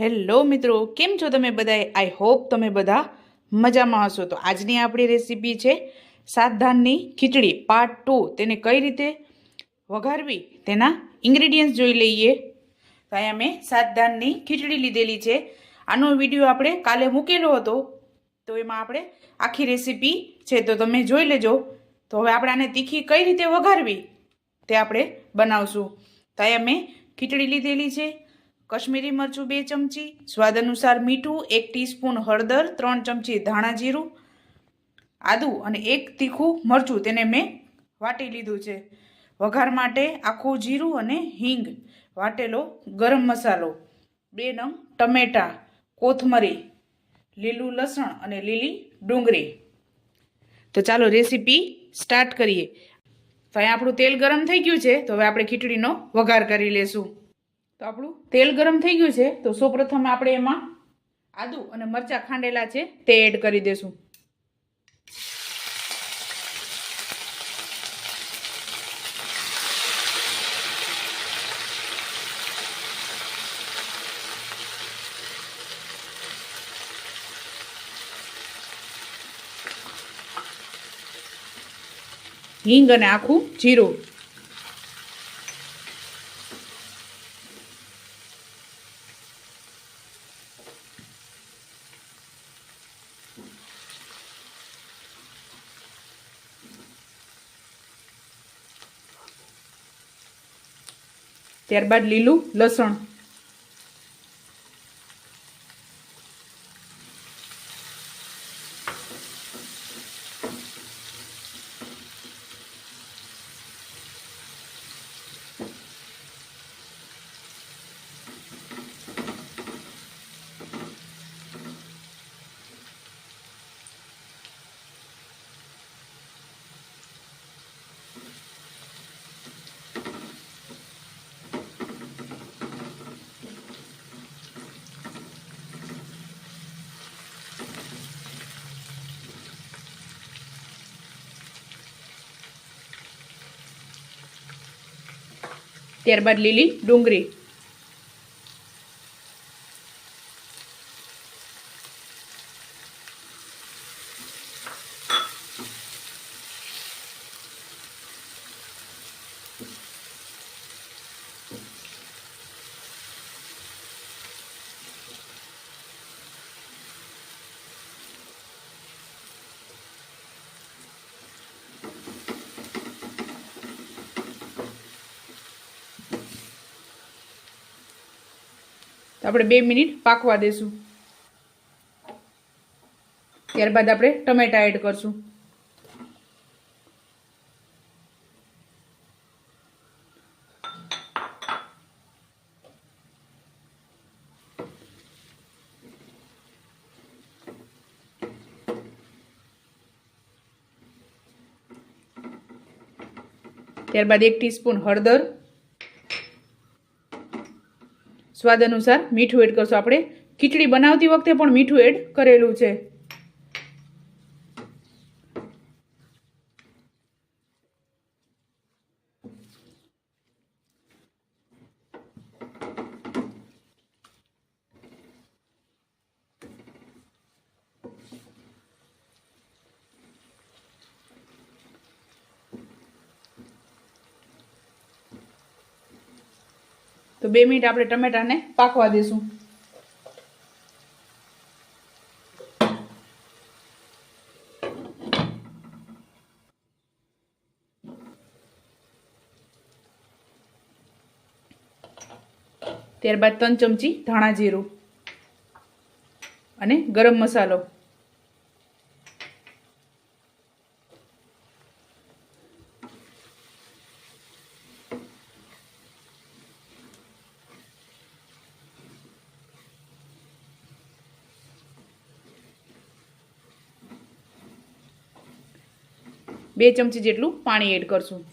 Hello મિત્રો, કેમ છો તમે બધાએ? આઈ હોપ તમે બધા મજામાં હશો. તો આજની આપણી રેસીપી છે સાત ધાનની ખીચડી પાર્ટ ટુ તેને કઈ રીતે વઘારવી તેના ઇન્ગ્રીડિયન્ટ્સ જોઈ લઈએ. તો અહીંયા મેં સાત ધાનની ખીચડી લીધેલી છે. આનો વીડિયો આપણે કાલે મૂકેલો હતો. તો એમાં આપણે આખી રેસીપી છે, તો તમે જોઈ લેજો. તો હવે આપણે આને તીખી કઈ રીતે વઘારવી તે આપણે બનાવશું. તો અહીંયા મેં ખીચડી લીધેલી છે. કશ્મીરી મરચું બે ચમચી, સ્વાદ અનુસાર મીઠું એક ટીસ્પૂન હળદર, ત્રણ ચમચી ધાણા જીરું, આદું અને એક તીખું મરચું. તેને મેં વાટી લીધું છે. વઘાર માટે આખું જીરું અને હિંગ વાટેલો ગરમ મસાલો, બે નંગ ટમેટાં, કોથમરી, લીલું લસણ અને લીલી ડુંગળી. તો ચાલો રેસીપી સ્ટાર્ટ કરીએ. તો અહીંયા આપણું તેલ ગરમ થઈ ગયું છે. તો હવે આપણે ખીચડીનો વઘાર કરી લેશું. તો આપણું તેલ ગરમ થઈ ગયું છે, તો સૌપ્રથમ આપણે એમાં આદુ અને મરચાં ખાંડેલા છે, તે એડ કરી દેશું. હિંગ અને આખું જીરું. ત્યારબાદ લીલું લસણ. ત્યારબાદ લીલી ડુંગળી. આપણે બે મિનિટ પાકવા દેશું. ત્યારબાદ આપણે ટમેટા એડ કરશું. ત્યારબાદ એક ટીસ્પૂન હળદર. સ્વાદ અનુસાર મીઠું એડ કરશું. આપણે ખીચડી બનાવતી વખતે પણ મીઠું એડ કરેલું છે. તો બે મિનિટ આપણે ટમેટાને પાકવા દઈશું ત્યારબાદ ત્રણ ચમચી ધાણા જીરું અને ગરમ મસાલો. બે ચમચી જેટલું પાણી એડ કરશું.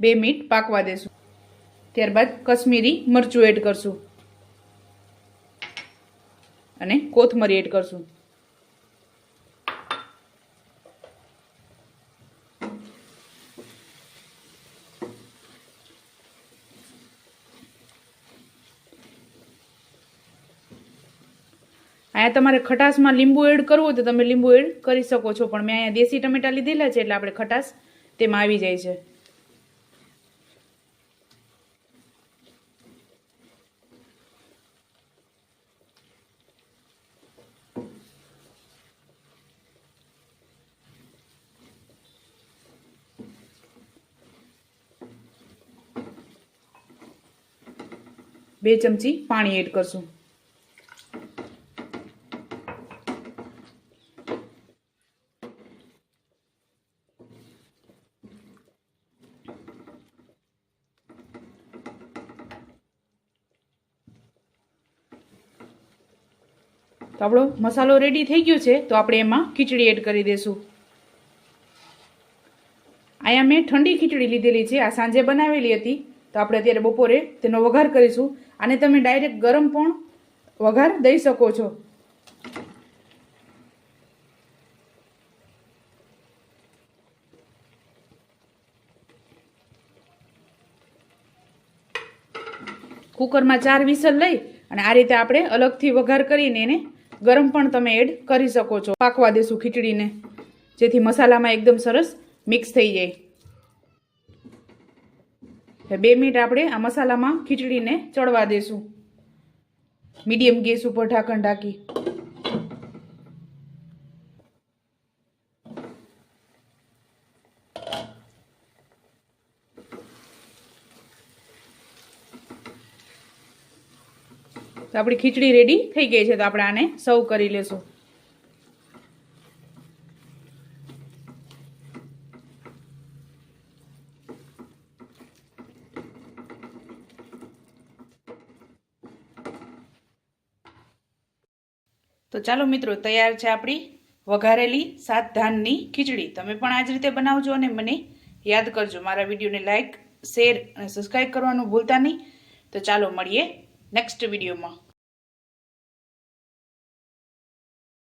બે મિનિટ પાકવા દેશું. ત્યારબાદ કશ્મીરી મરચું એડ કરશું. અને કોથમરી એડ કરશું. અહીંયા તમારે ખટાશમાં લીંબુ એડ કરવું તો તમે લીંબુ એડ કરી શકો છો, પણ મેં અહીંયા દેશી ટમેટા લીધેલા છે એટલે આપણે ખટાશ તેમાં આવી જાય છે. બે ચમચી પાણી એડ કરશું. તો આપણો મસાલો રેડી થઈ ગયો છે, તો આપણે એમાં ખીચડી એડ કરી દઈશું અહીંયા મેં ઠંડી ખીચડી લીધેલી છે, આ સાંજે બનાવેલી હતી, તો આપણે અત્યારે બપોરે તેનો વઘાર કરીશું. અને તમે ડાયરેક્ટ ગરમ પણ વઘાર દઈ શકો છો. કુકરમાં ચાર વિસલ લઈ અને આ રીતે આપણે અલગથી વઘાર કરીને એને ગરમ પણ તમે એડ કરી શકો છો. પાકવા દેશું ખીચડીને, જેથી મસાલામાં એકદમ સરસ મિક્સ થઈ જાય. બે મિનિટ આપણે આ મસાલામાં ખીચડીને ચડવા દેશું. મીડિયમ ગેસ ઉપર ઢાંકણ ઢાંકી. તો આપણી ખીચડી રેડી થઈ ગઈ છે તો આપણે આને સર્વ કરી લેશું. તો ચાલો મિત્રો, તૈયાર છે આપણી વઘારેલી સાત ધાનની ખીચડી. તમે પણ આ જ રીતે બનાવજો અને મને યાદ કરજો. મારા વિડીયોને લાઇક શેર અને સબસ્ક્રાઈબ કરવાનું ભૂલતા નહીં. તો ચાલો મળીએ નેક્સ્ટ વિડીયોમાં.